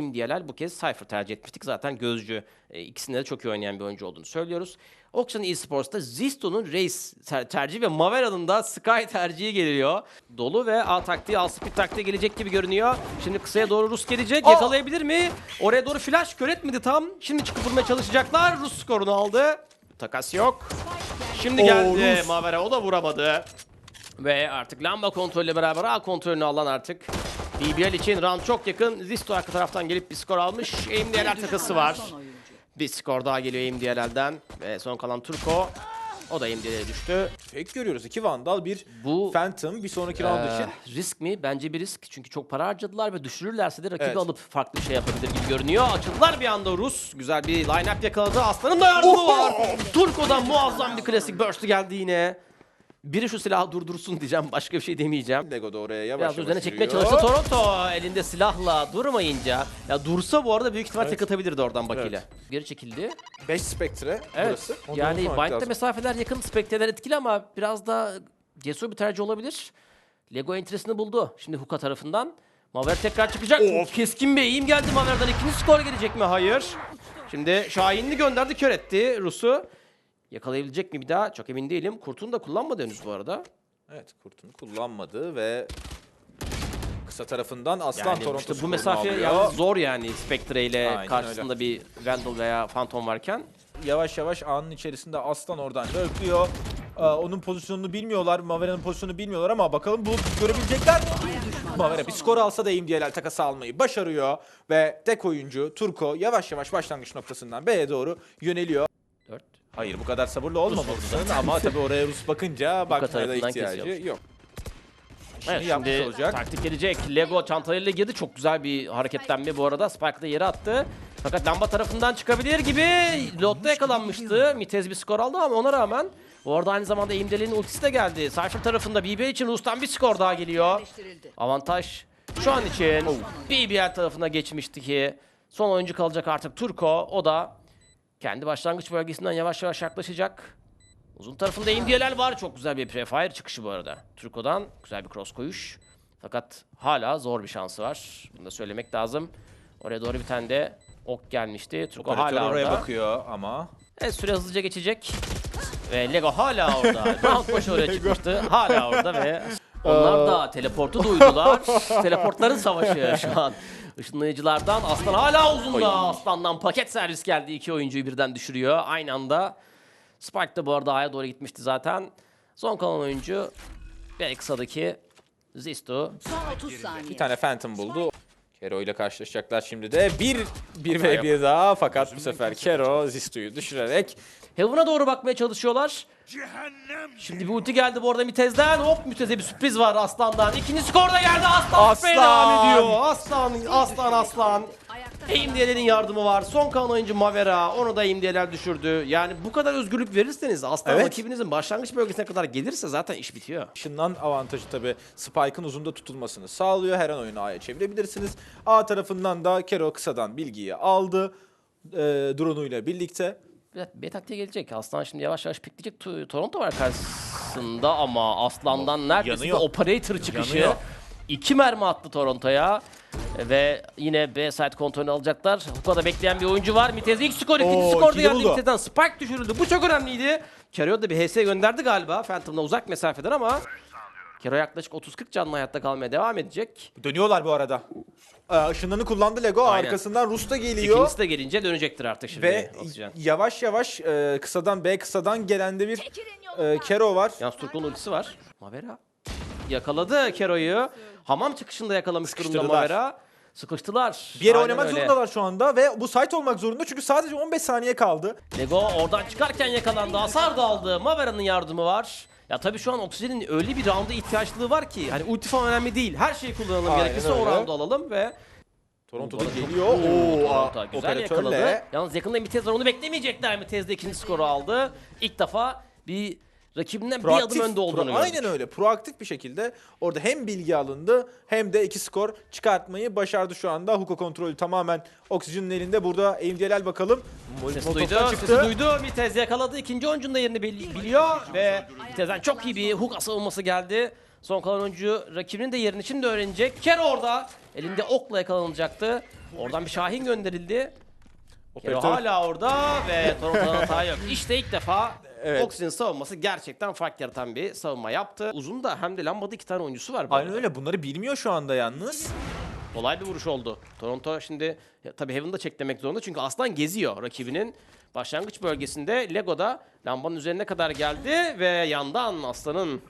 DLL bu kez Cypher tercih etmiştik. Zaten gözcü. E, ikisinde de çok iyi oynayan bir oyuncu olduğunu söylüyoruz. Auction Esports'ta Zisto'nun Race ter- tercihi ve Mavera'nın da Sky tercihi geliyor. Dolu ve A taktiği, A speed taktiği gelecek gibi görünüyor. Şimdi kısaya doğru Rus gelecek. Yakalayabilir mi? Oraya doğru flash kör etmedi tam. Şimdi çıkıp vurmaya çalışacaklar. Rus skorunu aldı. Takas yok. Şimdi Oo, geldi Rus. Mavera. O da vuramadı. Ve artık lamba kontrolüyle beraber A kontrolünü alan artık. BBL için round çok yakın. Zisto arka taraftan gelip bir skor almış. AMDLR takası var. Bir skor daha geliyor AMDLR'den. Ve son kalan Turko. O da AMDLR'e düştü. Fake görüyoruz. İki Vandal, bir Bu Phantom bir sonraki round Ee, için. risk mi? Bence bir risk. Çünkü çok para harcadılar ve düşürürlerse de rakibi Evet. alıp farklı bir şey yapabilir gibi görünüyor. Açıldılar bir anda Rus. Güzel bir line-up yakaladı. Aslan'ın da yardımı var. Turko'dan muazzam bir klasik burst'ü geldi yine. Biri şu silahı durdursun diyeceğim. Başka bir şey demeyeceğim. Lego da oraya yavaş Biraz yavaş üzerine çekmeye yürüyor. çalıştı Toronto. Elinde silahla durmayınca. Ya dursa bu arada büyük ihtimal Evet. tek atabilirdi oradan Baki ile. Evet. Geri çekildi. 5 Spectre Evet. burası. Onu yani unutmamak Bind'de lazım. mesafeler yakın, Spectre'ler etkili ama biraz da cesur bir tercih olabilir. Lego entresini buldu. Şimdi Huka tarafından. Maver tekrar çıkacak. Of. Keskin bir eğim geldi Maver'den. İkinci skor gelecek mi? Hayır. Şimdi Şahin'i gönderdi, kör etti Rus'u. Yakalayabilecek mi bir daha? Çok emin değilim. Kurt'unu da kullanmadı henüz bu arada. Evet kurtunu kullanmadı ve kısa tarafından Aslan Yani Toronto işte bu mesafe yalnız zor yani Spectre ile Aynen karşısında bir Vandal veya Phantom varken. Yavaş yavaş anın içerisinde Aslan oradan döküyor. Ee, onun pozisyonunu bilmiyorlar. Mavera'nın pozisyonunu bilmiyorlar ama bakalım bu görebilecekler mi? Mavera bir skor alsa da IMDLL takası almayı başarıyor. Ve tek oyuncu Turko yavaş yavaş başlangıç noktasından B'ye doğru yöneliyor. 4. Hayır bu kadar sabırlı olmamalısın ama tabii oraya Rus bakınca bakmaya da ihtiyacı kesiyor. yok. Evet, Şimdi olacak. taktik gelecek. Lego çantalarıyla girdi. Çok güzel bir hareketlenme bu arada. Spike da yere attı. Fakat lamba tarafından çıkabilir gibi. Lotta yakalanmıştı. Mitez bir skor aldı ama ona rağmen bu arada aynı zamanda Eimdel'in ultisi de geldi. Cypher tarafında BB için Rus'tan bir skor daha geliyor. Avantaj şu an için BBL tarafına geçmişti ki son oyuncu kalacak artık Turko. O da kendi başlangıç bölgesinden yavaş yavaş yaklaşacak. Uzun tarafında MDL'ler var. Çok güzel bir prefire çıkışı bu arada. Turko'dan güzel bir cross koyuş. Fakat hala zor bir şansı var. Bunu da söylemek lazım. Oraya doğru bir tane de ok gelmişti. Turko Operatör hala oraya orada. bakıyor ama Evet süre hızlıca geçecek. Ve Lego hala orada. Round başı oraya çıkmıştı. Hala orada ve onlar da teleportu duydular. Teleportların savaşı şu an. Işınlayıcılardan Aslan hala uzunda. Aslan'dan paket servis geldi. İki oyuncuyu birden düşürüyor. Aynı anda Spike de bu arada A'ya doğru gitmişti zaten. Son kalan oyuncu ve kısadaki Zisto. Son 30 saniye. bir tane Phantom buldu. Kero ile karşılaşacaklar şimdi de. Bir, bir ve bir daha fakat bu sefer Kero Zisto'yu düşürerek Heaven'a doğru bakmaya çalışıyorlar. Şimdi bir ulti geldi bu arada Mitez'den. Hop Mitez'e bir sürpriz var Aslan'dan. İkinci skor da geldi. Aslan, Aslan! Devam ediyor. Aslan, Aslan, Aslan. Ayakta AMD'lerin yardımı var. Son kalan oyuncu Mavera. Onu da AMD'ler düşürdü. Yani bu kadar özgürlük verirseniz Aslan Evet. rakibinizin başlangıç bölgesine kadar gelirse zaten iş bitiyor. ışından avantajı tabi Spike'ın uzunda tutulmasını sağlıyor. Her an oyunu A'ya çevirebilirsiniz. A tarafından da Kero kısadan bilgiyi aldı. E, drone'uyla birlikte. Evet, B taktiğe gelecek. Aslan şimdi yavaş yavaş pikleyecek. Toronto var karşısında ama Aslan'dan neredeyse Yanıyor. operator çıkışı. Yanıyor. İki mermi attı Toronto'ya. Ve yine B side kontrolünü alacaklar. Huka'da bekleyen bir oyuncu var. Mitez ilk skor, ikinci Oo, skor da ikili geldi. Mitez'den. Spike düşürüldü. Bu çok önemliydi. Kero da bir HS gönderdi galiba. Phantom'la uzak mesafeden ama Kero yaklaşık 30-40 canlı hayatta kalmaya devam edecek. Dönüyorlar bu arada. Ee, ışınlarını kullandı Lego. Aynen. Arkasından Rus da geliyor. İkincisi de gelince dönecektir artık şimdi. Ve Oksijen. yavaş yavaş e, kısadan B kısadan gelen de bir e. Kero var. Yalnız Turk'un ultisi var. Mavera yakaladı Kero'yu. Hamam çıkışında yakalamış durumda. Mavera. Sıkıştılar. Bir yere Aynen oynamak öyle. zorundalar şu anda ve bu site olmak zorunda çünkü sadece 15 saniye kaldı. Lego oradan çıkarken yakalandı. Hasar da aldı. Mavera'nın yardımı var. Ya tabii şu an Oksijen'in öyle bir rounda ihtiyaçlığı var ki. Hani ulti falan önemli değil. Her şeyi kullanalım Aynen gerekirse o öyle. roundu alalım ve Toronto'da çok- geliyor. Oo, Oo, Toronto a- güzel yakaladı. operatörle. Yalnız yakında Mitez var onu beklemeyecekler. Mitez de ikinci skoru aldı. İlk defa bir rakibinden bir adım önde olduğunu pro-. Aynen öyle. Proaktif bir şekilde orada hem bilgi alındı hem de iki skor çıkartmayı başardı şu anda. Huko kontrolü tamamen Oksijen'in elinde. Burada AMDLL bakalım. Molotov'dan duydu, çıktı. sesi duydu. Mitez yakaladı. İkinci oyuncunun da yerini bili- biliyor ve Mitez'den çok iyi bir hook savunması geldi. Son kalan oyuncu rakibinin de yerini şimdi öğrenecek. Kero orada. Elinde okla yakalanacaktı. Oradan bir Şahin gönderildi. Kero hala orada ve Toronto'dan hata yok. İşte ilk defa Evet. Oxygen savunması gerçekten fark yaratan bir savunma yaptı. Uzun da hem de lambada iki tane oyuncusu var. bu Aynen arada. öyle. Bunları bilmiyor şu anda yalnız. Kolay bir vuruş oldu. Toronto şimdi ya, tabii Heaven'da çek demek zorunda çünkü Aslan geziyor rakibinin başlangıç bölgesinde. Lego'da lambanın üzerine kadar geldi ve yandan Aslan'ın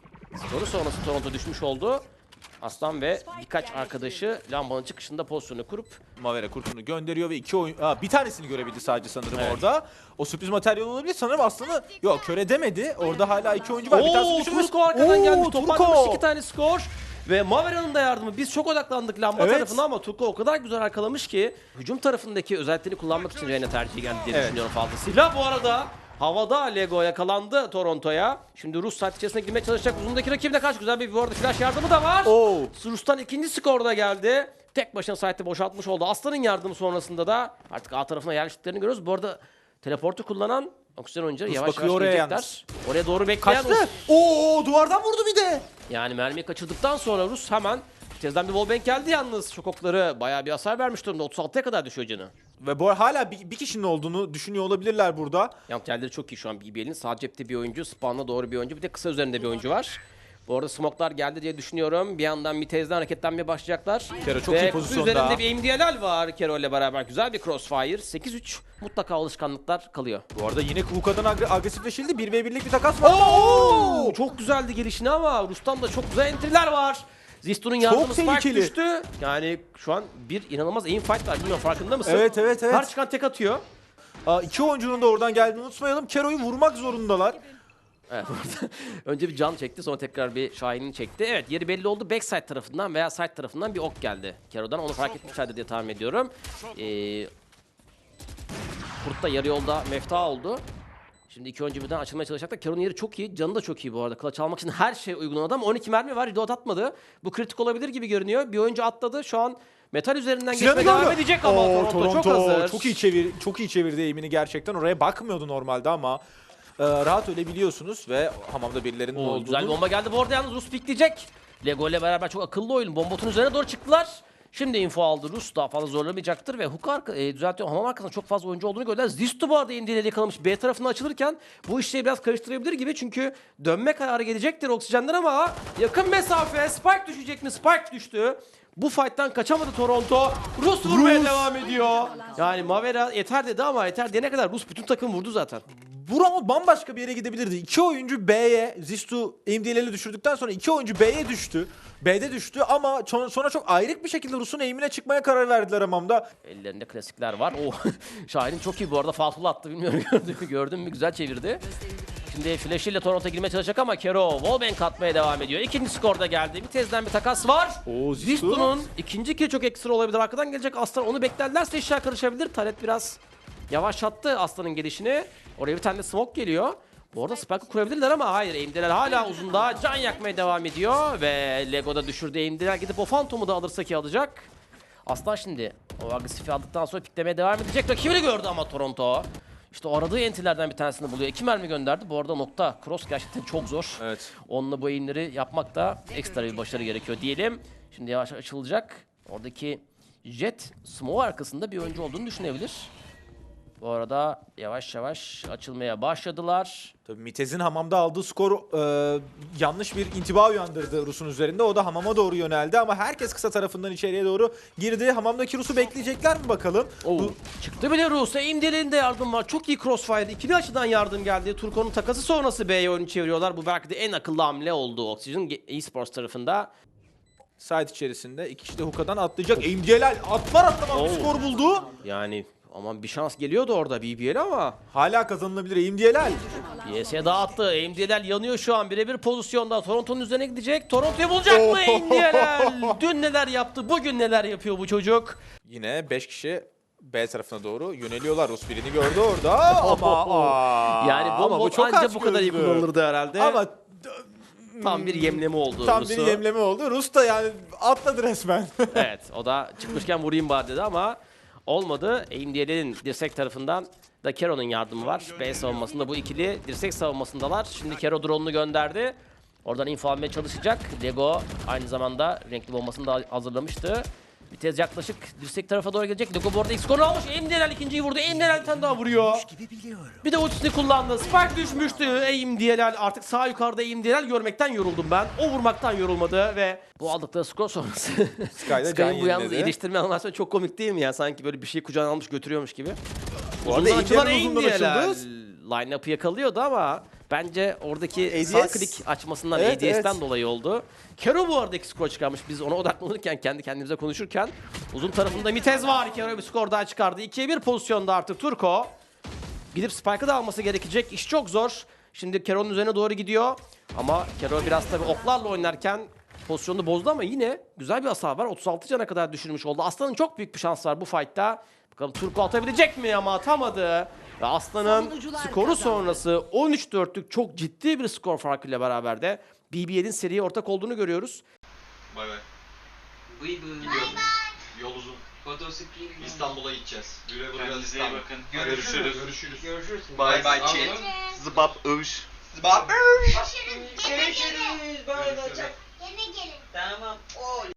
skoru sonrası Toronto düşmüş oldu. Aslan ve birkaç arkadaşı lambanın çıkışında pozisyonu kurup Mavera kurtunu gönderiyor ve iki oyun... Aa, bir tanesini görebildi sadece sanırım Evet. orada. O sürpriz materyal olabilir. Sanırım aslında yok köre demedi. Orada hala iki oyuncu var. bir tanesi Oo, düşürmüş. Turko arkadan Oo, gelmiş. Turko. İki tane skor. Ve Mavera'nın da yardımı. Biz çok odaklandık lamba Evet. tarafına ama Turko o kadar güzel arkalamış ki hücum tarafındaki özelliklerini kullanmak için Reyna tercihi geldi diye Evet. düşünüyorum fazlasıyla. Bu arada havada Lego yakalandı Toronto'ya. Şimdi Rus saat içerisine girmeye çalışacak. Uzundaki rakibine karşı güzel bir arada flash yardımı da var. Oo. Rus'tan ikinci skor da geldi. Tek başına site'i boşaltmış oldu. Aslan'ın yardımı sonrasında da artık A tarafına yerleştiklerini görüyoruz. Bu arada teleportu kullanan oksijen oyuncuları Rus yavaş yavaş oraya gelecekler. yalnız. Oraya doğru bekleyen Kaçtı. Rus. Oo duvardan vurdu bir de. Yani mermiyi kaçırdıktan sonra Rus hemen Tezden bir wallbang geldi yalnız. Şokokları bayağı bir hasar vermiş durumda. 36'ya kadar düşüyor canı. Ve bu hala bir, bir kişinin olduğunu düşünüyor olabilirler burada. Yantelleri çok iyi şu an BBL'in. Sağ cepte bir oyuncu, spawn'a doğru bir oyuncu. Bir de kısa üzerinde bir oyuncu var. Bu arada smoke'lar geldi diye düşünüyorum. Bir yandan Mitez'den hareketlenmeye başlayacaklar. Kero çok Ve iyi pozisyonda. üzerinde bir MDLL var Kero ile beraber. Güzel bir crossfire. 8-3 mutlaka alışkanlıklar kalıyor. Bu arada yine Kuka'dan agre- agresifleşildi. 1v1'lik bir takas var. Oo! Çok güzeldi gelişine ama Rus'tan da çok güzel entry'ler var. Zisto'nun yardımı Spike tehlikeli. düştü. Yani şu an bir inanılmaz aim fight var. Bilmiyorum farkında mısın? Evet, evet, evet. Her çıkan tek atıyor. Aa, iki oyuncunun da oradan geldiğini unutmayalım. Kero'yu vurmak zorundalar. Evet, önce bir can çekti sonra tekrar bir Şahin'in çekti. Evet yeri belli oldu. Backside tarafından veya side tarafından bir ok geldi. Kero'dan onu fark etmişlerdi diye tahmin ediyorum. Ee, Kurt da yarı yolda mefta oldu. Şimdi iki oyuncu birden açılmaya çalışacaklar. Kero'nun yeri çok iyi. Canı da çok iyi bu arada. Clutch almak için her şey uygun adam. 12 mermi var. Reload atmadı. Bu kritik olabilir gibi görünüyor. Bir oyuncu atladı. Şu an metal üzerinden Silahını geçmeye devam gördü. edecek ama Oo, Toronto, çok hazır. Çok iyi çevir çok iyi çevirdi eğimini gerçekten. Oraya bakmıyordu normalde ama e, rahat ölebiliyorsunuz ve hamamda birilerinin Oo, olduğunu. güzel bomba geldi. Bu arada yalnız Rus pikleyecek. Lego ile beraber çok akıllı oyun. Bombotun üzerine doğru çıktılar. Şimdi info aldı Rus. Daha fazla zorlamayacaktır ve Hook arka, e, düzeltiyor. Hamam arkasında çok fazla oyuncu olduğunu gördüler. Zistu bu arada indiğiyle yakalamış. B tarafına açılırken bu işleri biraz karıştırabilir gibi. Çünkü dönme kararı gelecektir oksijenden ama yakın mesafe. Spike düşecek mi? Spike düştü. Bu fight'tan kaçamadı Toronto. Rus vurmaya devam ediyor. Yani Mavera yeter dedi ama yeter diyene kadar Rus bütün takım vurdu zaten. Bu round bambaşka bir yere gidebilirdi. İki oyuncu B'ye, Zistu MDL'leri düşürdükten sonra iki oyuncu B'ye düştü. B'de düştü ama sonra çok ayrık bir şekilde Rus'un eğimine çıkmaya karar verdiler hamamda. Ellerinde klasikler var. O Şahin'in çok iyi bu arada falsol attı bilmiyorum gördün mü gördün mü güzel çevirdi. Şimdi Flash ile Toronto girmeye çalışacak ama Kero wallbang atmaya devam ediyor. İkinci skorda geldi. Bir tezden bir takas var. Zistu'nun ikinci kill çok ekstra olabilir. Arkadan gelecek Aslan onu beklerlerse işler karışabilir. Taret biraz yavaşlattı Aslan'ın gelişini. Oraya bir tane de smoke geliyor. Bu arada Spike'ı kurabilirler ama hayır aim'deler hala uzunda can yakmaya devam ediyor ve Lego'da düşürdü aim'deler gidip o Phantom'u da alırsa ki alacak. Aslan şimdi o agresifi aldıktan sonra piklemeye devam edecek. Rakibini gördü ama Toronto. İşte o aradığı entilerden bir tanesini buluyor. İki mermi gönderdi. Bu arada nokta cross gerçekten çok zor. Evet. Onunla bu eğimleri yapmak da ekstra bir başarı gerekiyor diyelim. Şimdi yavaş açılacak. Oradaki Jet smoke arkasında bir oyuncu olduğunu düşünebilir. Bu arada yavaş yavaş açılmaya başladılar. Tabii Mitez'in hamamda aldığı skor e, yanlış bir intiba uyandırdı Rus'un üzerinde. O da hamama doğru yöneldi ama herkes kısa tarafından içeriye doğru girdi. Hamamdaki Rus'u bekleyecekler mi bakalım? Oo, Bu- çıktı bile Rus. Eğimlerinde yardım var. Çok iyi crossfire. İkili açıdan yardım geldi. Turko'nun takası sonrası B'ye oyunu çeviriyorlar. Bu belki de en akıllı hamle oldu Oxygen Esports tarafında. Site içerisinde iki kişi de Huka'dan atlayacak. MDL'ler atlar bir Oo. skor buldu. Yani aman bir şans geliyordu orada BBL ama Hala kazanılabilir MDL'ler. PS'ye dağıttı. AMD'ler yanıyor şu an. Birebir pozisyonda. Toronto'nun üzerine gidecek. Toronto'yu bulacak mı AMD'ler? Dün neler yaptı, bugün neler yapıyor bu çocuk? Yine 5 kişi B tarafına doğru yöneliyorlar. Rus birini gördü orada ama aa, Yani ama bomba çok anca aç bu kadar iyi kullanılırdı herhalde. Ama tam bir yemleme oldu. tam Rus'u. bir yemleme oldu. Rus da yani atladı resmen. evet o da çıkmışken vurayım bari dedi ama olmadı. AMD'lerin dirsek tarafından da Kero'nun yardımı var. B savunmasında bu ikili dirsek savunmasındalar. Şimdi Kero drone'unu gönderdi. Oradan info almaya çalışacak. Lego aynı zamanda renkli bombasını da hazırlamıştı. Vitez yaklaşık dirsek tarafa doğru gelecek. Lego bu arada skoru almış. Eimdelal ikinciyi vurdu. Eimdelal bir tane daha vuruyor. Bir de ultisini kullandı. Spike düşmüştü. Eimdelal artık sağ yukarıda Eimdelal görmekten yoruldum ben. O vurmaktan yorulmadı ve bu aldıkları skor sonrası. Sky'ın bu yalnız iyileştirme animasyonu çok komik değil mi ya? Sanki böyle bir şeyi kucağına almış götürüyormuş gibi. Bu arada Eimdelal. açıldı. Line-up'ı yakalıyordu ama bence oradaki ADS. sağ klik açmasından Evet, ADS'den evet. dolayı oldu. Kero bu arada iki skor çıkarmış. Biz ona odaklanırken kendi kendimize konuşurken uzun tarafında Mitez var. Kero bir skor daha çıkardı. 2'ye 1 pozisyonda artık Turko. Gidip Spike'ı da alması gerekecek. İş çok zor. Şimdi Kero'nun üzerine doğru gidiyor. Ama Kero biraz tabii oklarla oynarken pozisyonunu bozdu ama yine güzel bir hasar var. 36 cana kadar düşürmüş oldu. Aslan'ın çok büyük bir şans var bu fight'ta. Bakalım Turko atabilecek mi ama atamadı. Ve Aslan'ın skoru kazandı. sonrası 13-4'lük çok ciddi bir skor farkıyla beraber de BB7'in seriye ortak olduğunu görüyoruz. Bay bay. Bıy bıy. Yol uzun. İstanbul'a gideceğiz. Güle güle iyi İstanbul. bakın. Görüşürüz. Görüşürüz. Görüşürüz. Bay bay chat. Zıbap övüş. Zıbap. Görüşürüz. Bay bay chat. Yine gelin. Tamam. Oy.